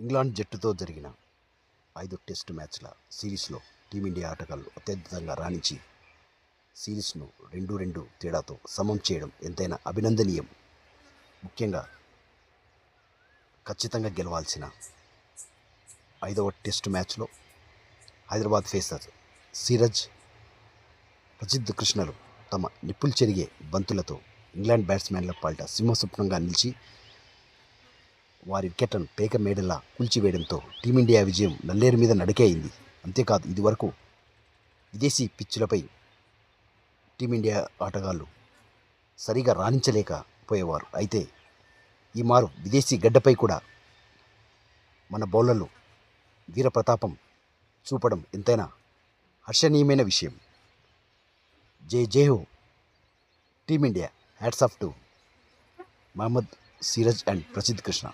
England జట్టుతో జరిగిన ఐదు టెస్ట్ మ్యాచ్ల సిరీస్లో టీమిండియా ఆటగాళ్ళు అత్యద్భుతంగా రాణించి సిరీస్ను రెండు రెండు తేడాతో సమం చేయడం ఎంతైనా అభినందనీయం. ముఖ్యంగా ఖచ్చితంగా గెలవాల్సిన ఐదవ టెస్ట్ మ్యాచ్లో హైదరాబాద్ ఫేసర్ సిరజ్ ప్రసిద్ధ కృష్ణలు తమ నిప్పులు చెరిగే బంతులతో ఇంగ్లాండ్ బ్యాట్స్మెన్ల పాల్ట సింహస్వప్నంగా నిలిచి వారి వికెట్లను పేక మేడలా కూల్చివేయడంతో టీమిండియా విజయం నల్లేరు మీద నడికే అయింది. అంతేకాదు ఇదివరకు విదేశీ పిచ్చులపై టీమిండియా ఆటగాళ్ళు సరిగా రాణించలేకపోయేవారు అయితే ఈ మారు విదేశీ గడ్డపై కూడా మన బౌలర్లు వీరప్రతాపం చూపడం ఎంతైనా హర్షణీయమైన విషయం. జే జే హో team India. Hats off to Mohammed Siraj and Prasidh Krishna.